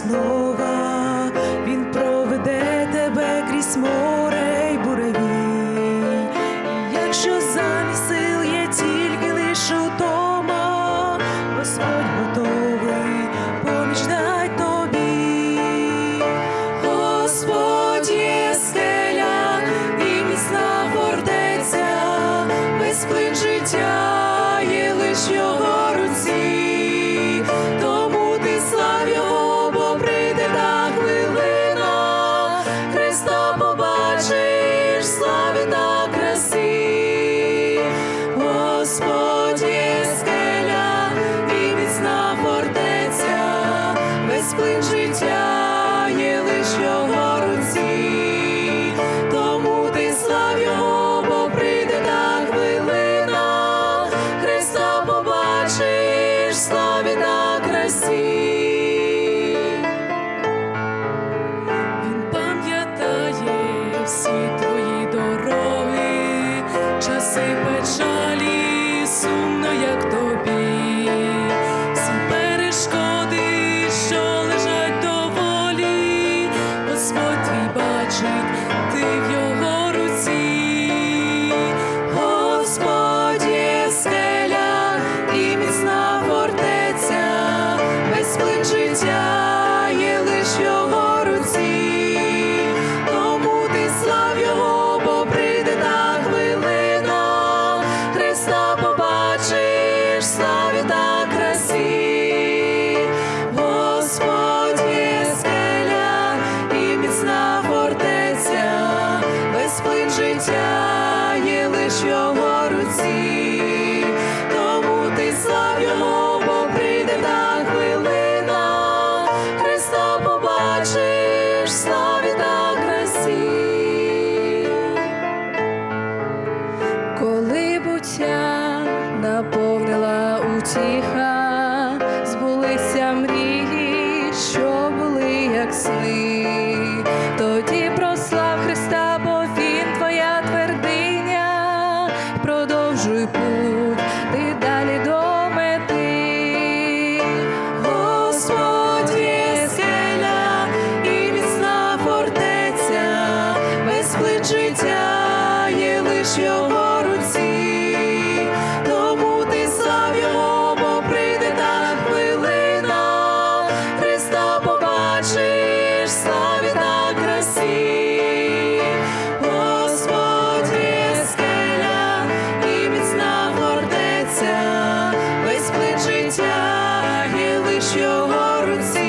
снова, він проведе тебе крізь море й буреві, якщо замість сил є тільки лише утома, Господь готовий поміч дай тобі, Господь є скеля і міцна фортеця, без плин життя є лиш його. Плин життя є лиш його руці, тому ти слав його, прийде та хвилина, Христа побачиш, славі та красі. Він пам'ятає всі твої дороги, часи печалі, сумно, як тобі, життя є лиш його руці, тому ти слав його, бо прийде та хвилина, Христа побачиш, славі та красі. Коли буття наповнила утіха, збулися мрії, що були як сни. Тоді прослав Христа, бо Він твоя твердиня. Продовжуй путь, його руці,